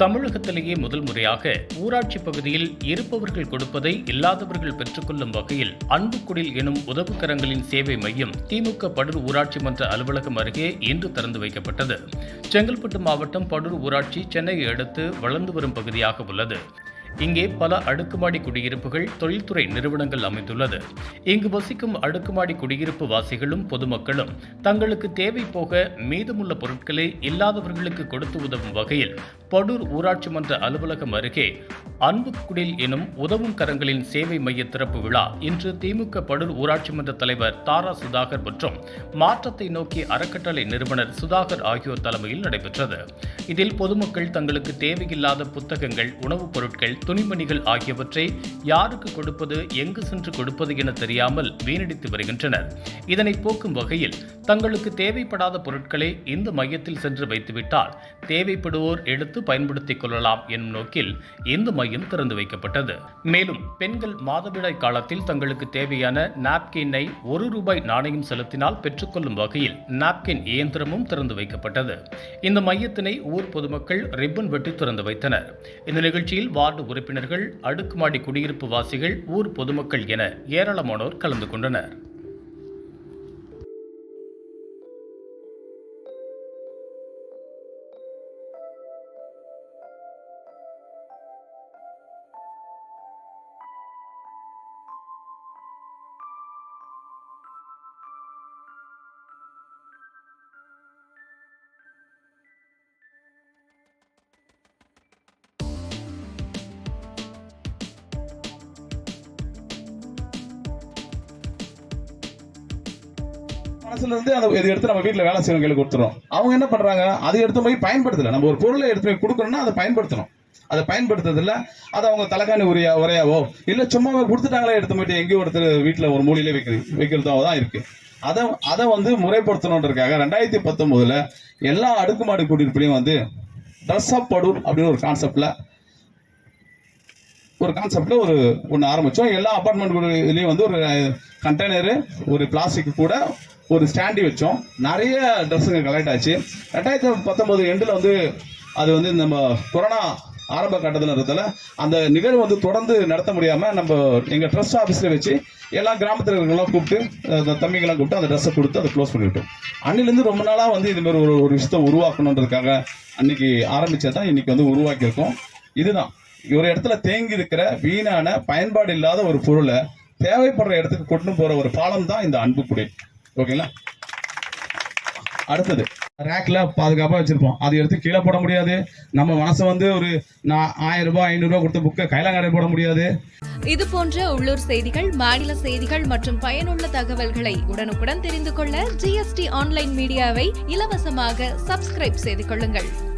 தமிழகத்திலேயே முதல் முறையாக ஊராட்சி பகுதியில் இருப்பவர்கள் கொடுப்பதை இல்லாதவர்கள் பெற்றுக்கொள்ளும் வகையில் அன்புக்குடில் எனும் உதவுக்கரங்களின் சேவை மையம் திமுக படூர் ஊராட்சி மன்ற அலுவலகம் அருகே இன்று திறந்து வைக்கப்பட்டது. செங்கல்பட்டு மாவட்டம் படூர் ஊராட்சி சென்னையை அடுத்து வளர்ந்து வரும் பகுதியாக உள்ளது. இங்கே பல அடுக்குமாடி குடியிருப்புகள் தொழில்துறை நிறுவனங்கள் அமைந்துள்ளது. இங்கு வசிக்கும் அடுக்குமாடி குடியிருப்பு வாசிகளும் பொதுமக்களும் தங்களுக்கு தேவை போக மீதமுள்ள பொருட்களை இல்லாதவர்களுக்கு கொடுத்து உதவும் வகையில் படூர் ஊராட்சி மன்ற அலுவலகம் அருகே அன்புக்குடில் எனும் உதவும் கரங்களின் சேவை மைய திறப்பு விழா இன்று திமுக படூர் ஊராட்சி மன்ற தலைவர் தாரா சுதாகர் மற்றும் மாற்றத்தை நோக்கி அறக்கட்டளை நிறுவனர் சுதாகர் ஆகியோர் தலைமையில் நடைபெற்றது. இதில் பொதுமக்கள் தங்களுக்கு தேவையில்லாத புத்தகங்கள் உணவுப் பொருட்கள் துணிமணிகள் ஆகியவற்றை யாருக்கு கொடுப்பது எங்கு சென்று கொடுப்பது என தெரியாமல் வீணடித்து வருகின்றனர். இதனை போக்கும் வகையில் தங்களுக்கு தேவைப்படாத பொருட்களை இந்த மையத்தில் சென்று வைத்துவிட்டால் தேவைப்படுவோர் எடுத்து பயன்படுத்திக் கொள்ளலாம் என்னும் நோக்கில் இந்த மையம் திறந்து வைக்கப்பட்டது. மேலும் பெண்கள் மாதவிடாய் காலத்தில் தங்களுக்கு தேவையான நாப்கினை ஒரு ரூபாய் நாணயம் செலுத்தினால் பெற்றுக்கொள்ளும் வகையில் நாப்கின் இயந்திரமும் திறந்து வைக்கப்பட்டது. இந்த மையத்தினை ஊர் பொதுமக்கள் ரிப்பன் வெட்டி திறந்து வைத்தனர். இந்த நிகழ்ச்சியில் வார்டு உறுப்பினர்கள் அடுக்குமாடி குடியிருப்பு வாசிகள் ஊர் பொதுமக்கள் என ஏராளமானோர் கலந்து கொண்டனர். மனசுல இருந்து அதை இதை எடுத்து நம்ம வீட்டில் வேலை செய்யறவங்களுக்கு கொடுத்துறோம். அவங்க என்ன பண்றாங்க? அதை எடுத்து போய் பயன்படுத்தல. நம்ம ஒரு பொருளை எடுத்து போய் கொடுக்கணும்னா அதை பயன்படுத்தணும். அதை பயன்படுத்துறதில்ல. அதை அவங்க தலைக்காணி உரையா உரையாவோ இல்லை சும்மா கொடுத்துட்டாங்களே எடுத்து போயிட்டு எங்கேயோ ஒருத்தர் வீட்டில் ஒரு மூலையிலே வைக்கிறது வைக்கிறதோ தான் இருக்கு. அதை அதை வந்து முறைப்படுத்தணுன்றதுக்காக ரெண்டாயிரத்தி பத்தொன்பதுல எல்லா அடுக்குமாடி குடியிருப்புலையும் வந்து ட்ரெஸ் அப் படும் அப்படின்னு ஒரு கான்செப்டில் ஒரு கான்செப்டில் ஒரு ஒன்று ஆரம்பித்தோம் எல்லா அப்பார்ட்மெண்ட் இதுலேயும் வந்து ஒரு கண்டெய்னரு ஒரு பிளாஸ்டிக் கூட ஒரு ஸ்டாண்டி வச்சோம். நிறைய ட்ரெஸ்ஸுங்க கலெக்ட் ஆச்சு. ரெண்டாயிரத்தி பத்தொம்போது எண்டில் வந்து அது வந்து நம்ம கொரோனா ஆரம்ப கட்டத்தில் அந்த நிகழ்வு வந்து தொடர்ந்து நடத்த முடியாமல் நம்ம எங்கள் ட்ரஸ்ட் ஆஃபீஸில் வச்சு எல்லா கிராமத்தில் இருக்கிறவங்களாம் கூப்பிட்டு அந்த தம்பிங்கெல்லாம் கூப்பிட்டு அந்த ட்ரெஸ்ஸை கொடுத்து அதை க்ளோஸ் பண்ணிவிட்டோம் அன்னிலேருந்து ரொம்ப நாளாக வந்து இதுமாரி ஒரு ஒரு விஷயத்தை உருவாக்கணுன்றதுக்காக அன்னைக்கு ஆரம்பித்தது தான் இன்றைக்கி வந்து உருவாக்கியிருக்கோம். இதுதான். ஒரு இடத்துல தேங்கி இருக்கிற வீணான பயன்பாடு இல்லாத ஒரு பொருளை தேவைப்படுற இடத்துக்கு கொண்டு போகிற ஒரு பாலம் தான் இந்த அன்பு குடி ஓகேங்களா அடுத்தது ரேக்ல பாதுகாப்பாக வச்சிருப்போம். அதை எடுத்து கீழே போட முடியாது. நம்ம மனசை வந்து ஒரு ஆயிரம் ரூபாய் ஐநூறு ரூபாய் கொடுத்த புக்கை கையில போட முடியாது. இது போன்ற உள்ளூர் செய்திகள் மாநில செய்திகள் மற்றும் பயனுள்ள தகவல்களை உடனுக்குடன் தெரிந்து கொள்ள ஜிஎஸ்டி ஆன்லைன் மீடியாவை இலவசமாக சப்ஸ்கிரைப் செய்து கொள்ளுங்கள்.